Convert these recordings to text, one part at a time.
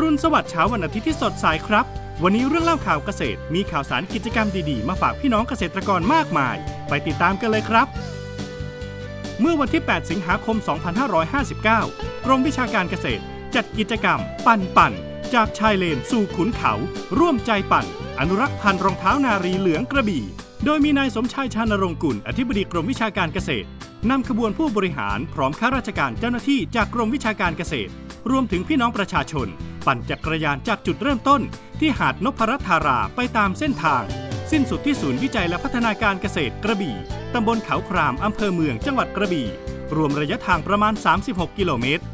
รุณสวัสดิ์เช้าวันอาทิตย์ที่สดใสครับ วันนี้เรื่องเล่าข่าวเกษตร มีข่าวสารกิจกรรมดีๆ มาฝากพี่น้องเกษตรกรมากมาย ไปติดตามกันเลยครับ เมื่อวันที่ 8 สิงหาคม 2559 กรมวิชาการเกษตร จัดกิจกรรม ปั่นปั่น จากชายเลนสู่ขุนเขา ร่วมใจปั่น อนุรักษ์พันธุ์รองเท้านารีเหลืองกระบี่ โดยมีนายสมชายชานรงค์กุลอธิบดีกรมวิชาการเกษตรนำขบวนผู้บริหารพร้อมข้าราชการเจ้าหน้าที่จากกรมวิชาการเกษตร รวมถึงพี่น้องประชาชน ปั่นจักรยานจากจุดเริ่มต้น ที่หาดนพรัตน์ธาราไปตามเส้นทาง สิ้นสุดที่ศูนย์วิจัยและพัฒนาการเกษตรกระบี่ตำบลเขาครามอำเภอเมืองจังหวัดกระบี่ รวมระยะทางประมาณ 36 กิโลเมตร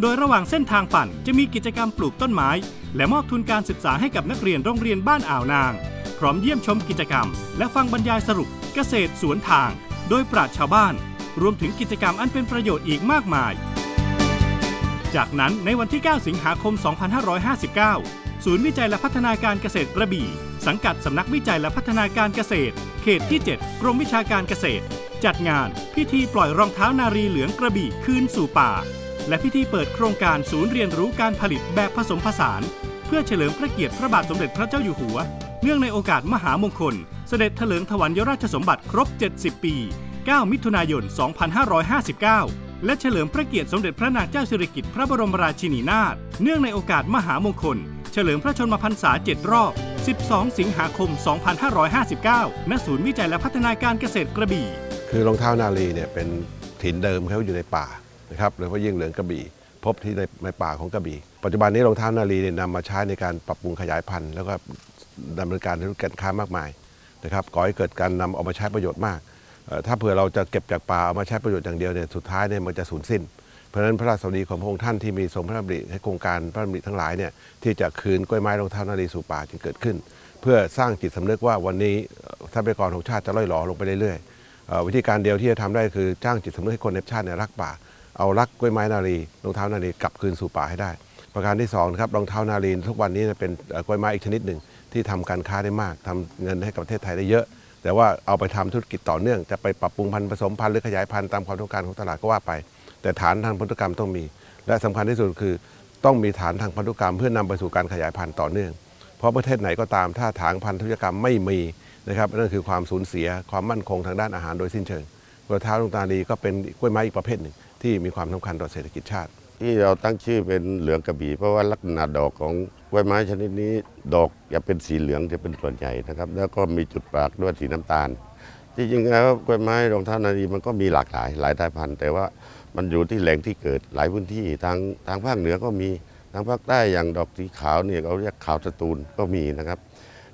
โดยระหว่างเส้นทางปั่นจะมีกิจกรรมปลูกต้นไม้ และมอบทุนการศึกษาให้กับนักเรียนโรงเรียนบ้านอ่าวนาง พร้อมเยี่ยมชมกิจกรรม และฟังบรรยายสรุปเกษตรสวนทาง โดยปราชชาวบ้าน รวมถึงกิจกรรมอันเป็นประโยชน์อีกมากมาย จากนั้นในวันที่ 9 สิงหาคม 2559 ศูนย์วิจัยและพัฒนาการเกษตรกระบี่ สังกัดสำนักวิจัยและพัฒนาการเกษตร เขตที่ 7 กรมวิชาการเกษตร จัดงานพิธีปล่อยรองเท้านารีเหลืองกระบี่คืนสู่ป่า และพิธีเปิดโครงการศูนย์เรียนรู้การผลิตแบบผสมผสาน เพื่อเฉลิมพระเกียรติพระบาทสมเด็จพระเจ้าอยู่หัว เนื่องในโอกาสมหามงคล เสด็จเถลิงถวัลยราชสมบัติครบ 70 ปี 9 มิถุนายน 2559 และเฉลิมพระเกียรติสมเด็จพระนางเจ้าสิริกิติ์พระบรมราชินีนาถเนื่องในโอกาสมหามงคล เฉลิมพระชนมพรรษา 7 รอบ 12 สิงหาคม 2559 ณ ศูนย์วิจัยและพัฒนาการเกษตรกระบี่ คือรองเท้านาลีเนี่ยเป็นถิ่นเดิมเขาอยู่ในป่านะครับโดยเฉพาะยิ่งเหลืองกระบี่พบที่ในในป่าของกระบี่ปัจจุบันนี้รองเท้านาลีเนี่ยนำมาใช้ในการปรับปรุงขยายพันธุ์ แล้วก็ดำเนินการธุรกิจการค้ามากมายนะครับก่อให้เกิดการนำเอามาใช้ประโยชน์มาก ถ้าเผื่อเราจะเก็บจากป่าเอามาใช้ประโยชน์อย่างเดียวเนี่ยสุดท้ายเนี่ยมันจะสูญสิ้น เพราะฉะนั้นพระราชสวัสดีของพระองค์ท่านที่มีทรงพระดำริให้โครงการพระดำริทั้งหลายเนี่ยที่จะคืนกล้วยไม้รองเท้านาลีสู่ป่าจึงเกิดขึ้น เพื่อสร้างจิตสำนึกว่าวันนี้ทรัพยากรของชาติจะล่อยหลอลงไปเรื่อยๆวิธีการเดียวที่จะทำได้คือจ้างจิตสำนึกให้คนในชาติเนี่ยรักป่าเอารักกล้วยไม้นารีรองเท้านารีกลับคืนสู่ป่าให้ได้ ประการที่สองครับรองเท้านารีทุกวันนี้เป็นกล้วยไม้อีกชนิดหนึ่งที่ทำการค้าได้มากทำเงินให้กับประเทศไทยได้เยอะ แต่ว่าเอาไปทำธุรกิจต่อเนื่อง จะไปปรับปรุงพันธุ์ผสมพันธุ์หรือขยายพันธุ์ตามความต้องการของตลาดก็ว่าไป แต่ฐานทางพันธุกรรมต้องมี และสำคัญที่สุดคือ ต้องมีฐานทางพันธุกรรม เพื่อนำไปสู่การขยายพันธุ์ต่อเนื่อง เพราะประเทศไหนก็ตามถ้าฐานพันธุกรรมไม่มีนะครับนั่นคือความสูญเสียความมั่นคงทางด้านอาหารโดยสิ้นเชิงกล้วยเท้าลุงตาลีก็เป็นกล้วยไม้อีกประเภทหนึ่งที่มีความสำคัญต่อเศรษฐกิจชาติ ที่เราตั้งชื่อเป็นเหลืองกระบี่ เพราะว่าลักษณะดอกของกล้วยไม้ชนิดนี้ ดอกจะเป็นสีเหลืองจะเป็นส่วนใหญ่นะครับ แล้วก็มีจุดปากด้วยสีน้ำตาลจริงๆแล้วกล้วยไม้รองเท้านารีมันก็มีหลากหลายหลายสายพันธุ์ แต่ว่ามันอยู่ที่แหล่งที่เกิดหลายพื้นที่ทางทางภาคเหนือก็มีทางภาคใต้อย่างดอกสีขาวเนี่ยเขาเรียกขาวสตูลก็มีนะครับ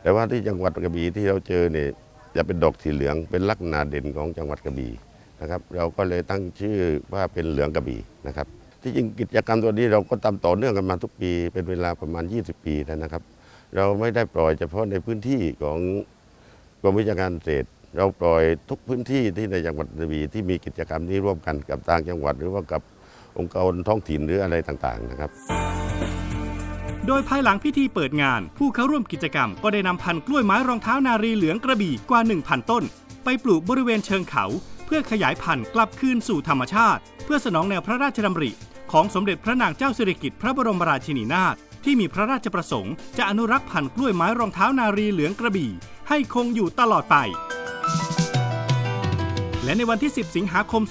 แต่ว่าที่จังหวัดกระบี่ที่เราเจอเนี่ยจะเป็นดอกสีเหลืองเป็นลักษณะเด่นของจังหวัดกระบี่นะครับ เราก็เลยตั้งชื่อว่าเป็นเหลืองกระบี่นะครับ ที่จริงกิจกรรมตัวนี้เราก็ทำต่อเนื่องกันมาทุกปี เป็นเวลาประมาณ 20 ปีแล้วนะครับ เราไม่ได้ปล่อยเฉพาะในพื้นที่ของกรมวิชาการเกษตร เราปล่อยทุกพื้นที่ที่ในจังหวัดกระบี่ที่มีกิจกรรมนี้ร่วมกันกับต่างจังหวัด หรือว่ากับองค์กรท้องถิ่นหรืออะไรต่างๆนะครับ โดยภายหลังพิธีเปิดงาน ผู้เข้าร่วมกิจกรรมก็ได้นำพันธุ์กล้วยไม้รองเท้านารีเหลืองกระบี่กว่า 1,000 ต้น ไปปลูกบริเวณเชิงเขา เพื่อขยายพันธุ์กลับคืนสู่ธรรมชาติ เพื่อสนองแนวพระราชดำริ ของสมเด็จพระนางเจ้าสิริกิติ์พระบรมราชินีนาถที่มีพระราชประสงค์ จะอนุรักษ์พันธุ์กล้วยไม้รองเท้านารีเหลืองกระบี่ ให้คงอยู่ตลอดไป และในวันที่ 10 สิงหาคม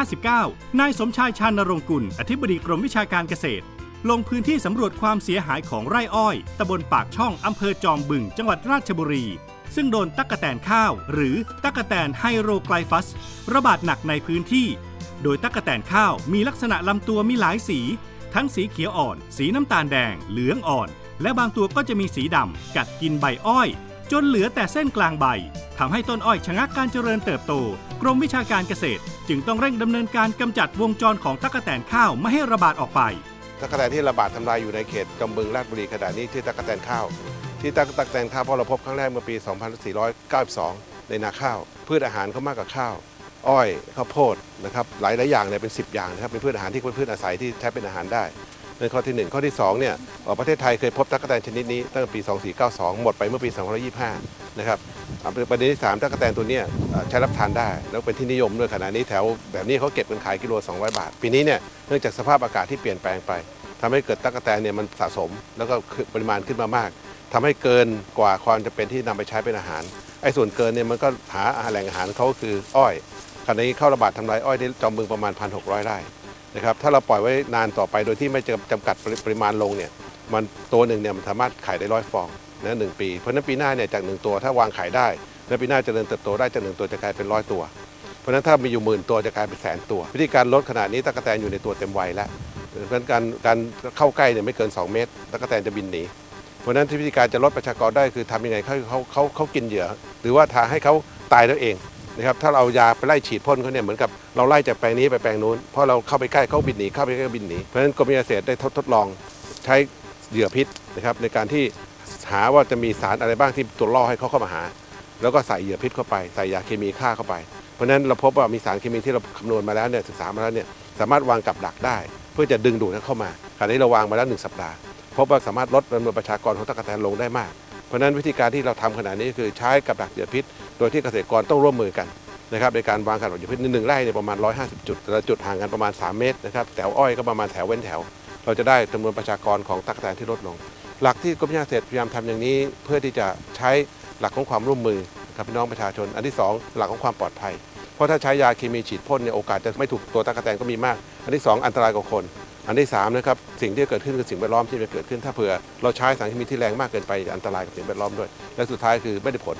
2559 นายสมชายชานรงค์กุล อธิบดีกรมวิชาการเกษตร ลงพื้นที่สำรวจความเสียหายของไร่อ้อยตำบลปากช่องอำเภอจอมบึง จังหวัดราชบุรี ซึ่งโดนตั๊กแตนข้าว หรือตั๊กแตนไฮโรไกลฟัส ระบาดหนักในพื้นที่ โดยตั๊กแตนข้าวมีลักษณะลำตัวมีหลายสี ทั้งสีเขียวอ่อน สีน้ำตาลแดง เหลืองอ่อน และบางตัวก็จะมีสีดำกัดกินใบอ้อย จนเหลือแต่เส้นกลางใบทำให้ต้นอ้อยชะงักการเจริญเติบโต กรมวิชาการเกษตร จึงต้องเร่งดำเนินการกำจัดวงจรของตั๊กแตนข้าวไม่ให้ระบาดออกไปตะกแตนที่ระบาดทำลายอยู่ในเขตจอมบึงราชบุรีขณะนี้ชื่อตะกแตนข้าว ที่ตะกแตนข้าวเพราะเราพบครั้งแรกเมื่อปี 2492 ในนาข้าว พืชอาหารเขามากกว่าข้าว อ้อยข้าวโพดนะครับหลายหลายอย่างเลยเป็น 10 อย่างนะครับเป็นพืชอาหารที่เป็นพืชอาศัยที่ใช้เป็นอาหารได้ในข้อที่ 1 ข้อที่2เนี่ยประเทศไทยเคยพบตะกแตนชนิดนี้ตั้งแต่ปี 2492 หมดไปเมื่อปี 2525 นะครับประเด็นที่สามตะกแตนตัวเนี้ยใช้รับทานได้ แล้วเป็นที่นิยมด้วยขณะนี้แถวแบบนี้เขาเก็บกันขายกิโล 200 บาท ปีนี้เนี่ยเนื่องจากสภาพอากาศที่เปลี่ยนแปลงไปทำให้เกิดตั๊กแตนเนี่ยมันสะสมแล้วก็ปริมาณขึ้นมามากทำให้เกินกว่าความจะเป็นที่นำไปใช้เป็นอาหารไอ้ส่วนเกินเนี่ยมันก็หาแหล่งอาหารเขาก็คืออ้อย ขณะนี้เข้าระบาดทำลายอ้อยที่จอมบึงประมาณ 1,600 ไร่นะครับถ้าเราปล่อยไว้นานต่อไปโดยที่ไม่จำกัดปริมาณลงเนี่ยมันตัวหนึ่งเนี่ยมันสามารถขายได้ร้อยฟองนะหนึ่งปี เพราะนั้นปีหน้าเนี่ยจากหนึ่งตัวถ้าวางขายได้แล้วปีหน้าเจริญเติบโตได้จากหนึ่งตัวจะกลายเป็นร้อยตัว เพราะนั้นถ้ามีอยู่หมื่นตัวจะกลายเป็นแสนตัว วิธีการลดขนาดนี้ตะกแตนอยู่ในตัวเต็มวัยแล้วเพราะฉะนั้นการการเข้าใกล้เนี่ยไม่เกิน 2 เมตรตะกแตนจะบินหนีเพราะนั้นที่วิธีการจะลดประชากรได้คือทำยังไงเขาเขาเขาเขากินเหยื่อ หรือว่าทาให้เขาตายแล้วเอง นะครับถ้าเรายาไปไล่ฉีดพ่นเขาเนี่ยเหมือนกับเราไล่จากแปลงนี้ไปแปลงนู้นเพราะเราเข้าไปใกล้เขาบินหนีเข้าไปใกล้ก็บินหนีเพราะฉะนั้นกรมวิทยาเกษตรได้ทดทดลองใช้เหยื่อพิษนะครับในการที่หาว่าจะมีสารอะไรบ้างที่ตัวล่อให้เขาเข้ามาหา แล้วก็ใส่เหยื่อพิษเข้าไปใส่ยาเคมีฆ่าเข้าไป เพราะฉะนั้นเราพบว่ามีสารเคมีที่เราคำนวณมาแล้วเนี่ยศึกษามาแล้วเนี่ยสามารถวางกับดักได้ เพื่อจะดึงดูดให้เข้ามาขณะนี้เราวางมาแล้วหนึ่งสัปดาห์พบว่าสามารถลดจำนวนประชากรของตะกแตนลงได้มาก ราะนั้นวิธีการที่เราทำขนาดนี้คือใช้กับดักเหยื่อพิษ โดยที่เกษตรกรต้องร่วมมือกันนะครับในการวางกับดักเหยื่อพิษในหนึ่งไร่เนี่ยประมาณ 150 จุดแต่ละจุดห่างกันประมาณ 3 เมตรนะครับแถวอ้อยก็ประมาณแถวเว้นแถว เราจะได้จำนวนประชากรของตะกแตนที่ลดลง หลักที่กรมวิทยาเกษตรพยายามทำอย่างนี้ เพื่อที่จะใช้หลักของความร่วมมือกับพี่น้องประชาชน อันที่สองหลักของความปลอดภัย เพราะถ้าใช้ยาเคมีฉีดพ่นเนี่ยโอกาสจะไม่ถูกตัวตะกแตนก็มีมาก อันที่สองอันตรายกว่าคน อันที่สามนะครับสิ่งที่เกิดขึ้นคือสิ่งแวดล้อมที่จะเกิดขึ้นถ้าเผื่อเราใช้สารเคมีที่แรงมากเกินไปอันตรายกับสิ่งแวดล้อมด้วย และสุดท้ายคือไม่ได้ผล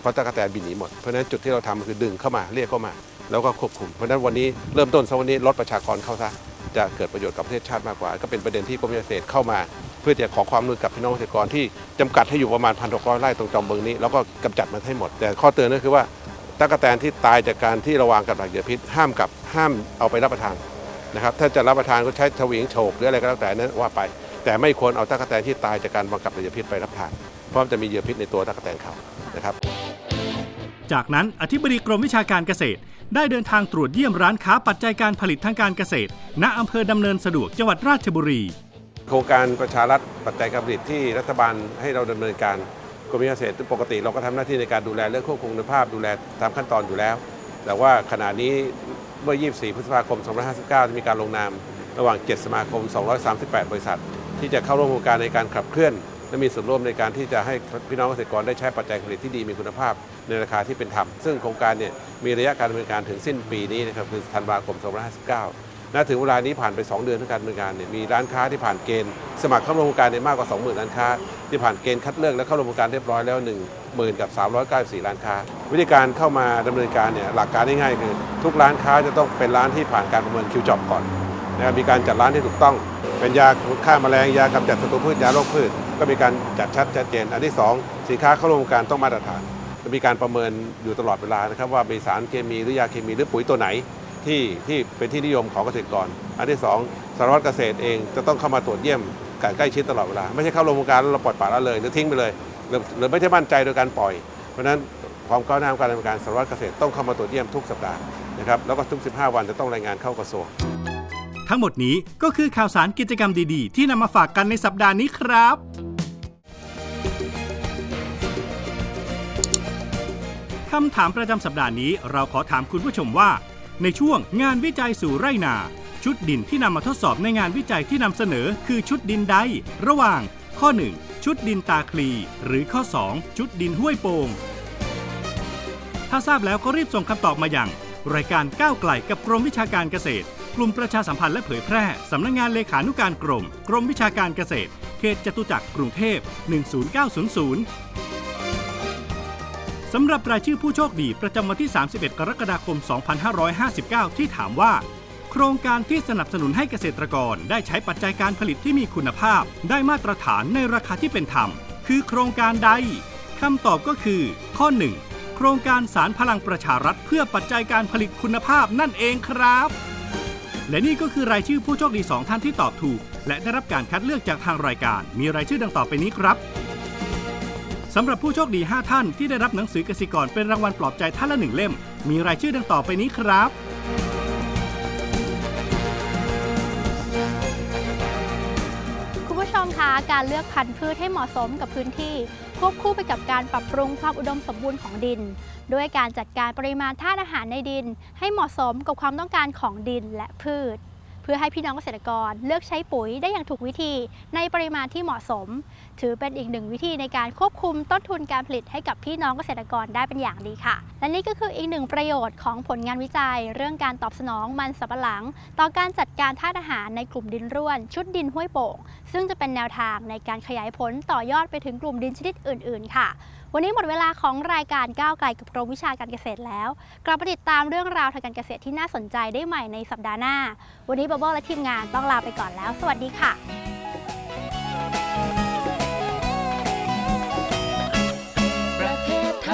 เพราะตะกแตนบินหนีหมดเพราะฉะนั้นจุดที่เราทำคือดึงเข้ามาเรียกเข้ามา แล้วก็ควบคุมเพราะฉะนั้นวันนี้เริ่มต้นซะวันนี้ลดประชากรเข้าซะจะเกิดประโยชน์กับประเทศชาติมากกว่า ก็เป็นประเด็นที่กรมเกษตรเข้ามา เพื่อจะขอความร่วมมือกับพี่น้องเกษตรกรที่จำกัดให้อยู่ประมาณ 1,600 ไร่ตรงจอมเบิงนี้แล้วก็กำจัดมันให้หมด แต่ข้อเตือนก็คือว่าตะกแตนที่ตายจากการที่ระวางกับดักเหยื่อพิษห้ามกับห้ามเอาไปรับประทาน นะครับถ้าจะรับประทานก็ใช้ทวิงโฉกหรืออะไรก็แล้วแต่นั้นว่าไป แต่ไม่ควรเอาตะกแตนที่ตายจากการวางกับดักเหยื่อพิษไปรับประทาน เพราะมันจะมีเหยื่อพิษในตัวตะกแตนเขานะครับจากนั้นอธิบดีกรมวิชาการเกษตร ได้เดินทางตรวจเยี่ยมร้านค้าปัจจัยการผลิตทางการเกษตร ณอำเภอดำเนินสะดวกจังหวัดราชบุรี โครงการประชารัฐปัจจัยการผลิตที่รัฐบาลให้เราดำเนินการกรมวิทยาเกษตรปกติเราก็ทำหน้าที่ในการดูแลเรื่องควบคุมคุณภาพดูแลตามขั้นตอนอยู่แล้ว แต่ว่าขณะนี้เมื่อ 24 พฤษภาคม 2559จะมีการลงนาม ระหว่าง 7 สมาคม 238 บริษัท ที่จะเข้าร่วมโครงการในการขับเคลื่อน และมีส่วนร่วมในการที่จะให้พี่น้องเกษตรกรได้ใช้ปัจจัยผลิตที่ดีมีคุณภาพ ในราคาที่เป็นธรรมซึ่งโครงการเนี่ยมีระยะการดำเนินการถึงสิ้นปีนี้นะครับคือธันวาคม 2559 ณถึงเวลานี้ผ่านไป 2 เดือนของการดำเนินการเนี่ยมีร้านค้าที่ผ่านเกณฑ์ สมัครเข้าร่วมโครงการเนี่ยมากกว่า 20,000 ร้านค้า ที่ผ่านเกณฑ์คัดเลือกและเข้าร่วมโครงการเรียบร้อยแล้ว 10,000 กับ 394 ร้านค้า วิธีการเข้ามาดำเนินการเนี่ยหลักการง่ายๆคือ ทุกร้านค้าจะต้องเป็นร้านที่ผ่านการประเมินคิวจอบก่อนนะครับมีการจัดร้านที่ถูกต้อง เป็นยาฆ่าแมลงยากำจัดศัตรูพืชยาโรคพืช ก็มีการจัดชัดชัดเจน อันที่สองสินค้าเข้าร่วมโครงการต้องมาตรฐานจะมีการประเมินอยู่ตลอดเวลานะครับว่ามีสารเคมีหรือยาเคมีหรือปุ๋ยตัวไหน ที่ที่เป็นที่นิยมของเกษตรกร อันที่สองสารวัตรเกษตรเองจะต้องเข้ามาตรวจเยี่ยมการใกล้ชิดตลอดเวลา ไม่ใช่เข้าโรงงานแล้วเราปล่อยปละละเลยหรือทิ้งไปเลยหรือหรือไม่ใช่มั่นใจโดยการปล่อย เพราะฉะนั้นความก้าวหน้าของการดำเนินการสารวัตรเกษตรต้องเข้ามาตรวจเยี่ยมทุกสัปดาห์นะครับแล้วก็ทุก 15 วันจะต้องรายงานเข้ากระทรวง ทั้งหมดนี้ก็คือข่าวสารกิจกรรมดีๆ ที่นำมาฝากกันในสัปดาห์นี้ครับคำถามประจำสัปดาห์นี้เราขอถามคุณผู้ชมว่า ในช่วงงานวิจัยสู่ไร่นา ชุดดินที่นำมาทดสอบในงานวิจัยที่นำเสนอคือชุดดินใด ระหว่าง ข้อ 1 ชุดดินตาคลี หรือข้อ 2 ชุดดินห้วยโปงถ้าทราบแล้วก็รีบส่งคำตอบมาอย่าง รายการก้าวไกลกับกรมวิชาการเกษตร กลุ่มประชาสัมพันธ์และเผยแพร่ สำนักงานเลขานุการกรม กรมวิชาการเกษตร เขตจตุจักรกรุงเทพ 10900 สำหรับรายชื่อผู้โชคดีประจำวันที่ 31 กรกฎาคม 2559 ที่ถามว่า โครงการที่สนับสนุนให้เกษตรกรได้ใช้ปัจจัยการผลิตที่มีคุณภาพ ได้มาตรฐานในราคาที่เป็นธรรม คือโครงการใดคำตอบก็คือ ข้อ 1 โครงการสารพลังประชารัฐเพื่อปัจจัยการผลิตคุณภาพนั่นเองครับ และนี่ก็คือรายชื่อผู้โชคดี 2 ท่านที่ตอบถูก และได้รับการคัดเลือกจากทางรายการ มีรายชื่อดังต่อไปนี้ครับ สำหรับผู้โชคดี 5 ท่านที่ได้รับหนังสือกสิกรเป็นรางวัลปลอบใจท่านละหนึ่งเล่ม มีรายชื่อดังต่อไปนี้ครับ คุณผู้ชมคะการเลือกพันธุ์พืชให้เหมาะสมกับพื้นที่ ควบคู่ไปกับการปรับปรุงความอุดมสมบูรณ์ของดิน ด้วยการจัดการปริมาณธาตุอาหารในดิน ให้เหมาะสมกับความต้องการของดินและพืช เพื่อให้พี่น้องเกษตรกรเลือกใช้ปุ๋ยได้อย่างถูกวิธีในปริมาณที่เหมาะสม ถือเป็นอีกหนึ่งวิธีในการควบคุมต้นทุนการผลิตให้กับพี่น้องเกษตรกรได้เป็นอย่างดีค่ะ และนี่ก็คืออีกหนึ่งประโยชน์ของผลงานวิจัย เรื่องการตอบสนองมันสำปะหลัง ต่อการจัดการธาตุอาหารในกลุ่มดินร่วน ชุดดินห้วยโป่ง ซึ่งจะเป็นแนวทางในการขยายผลต่อยอดไปถึงกลุ่มดินชนิดอื่น ๆ ค่ะ วันนี้หมดเวลาของรายการก้าวไกลกับกรมวิชาการเกษตรแล้ว กลับมาติดตามเรื่องราวทางการเกษตรที่น่าสนใจได้ใหม่ในสัปดาห์หน้า วันนี้บับเบิ้ลและทีมงานต้องลาไปก่อนแล้ว สวัสดีค่ะประเทศไ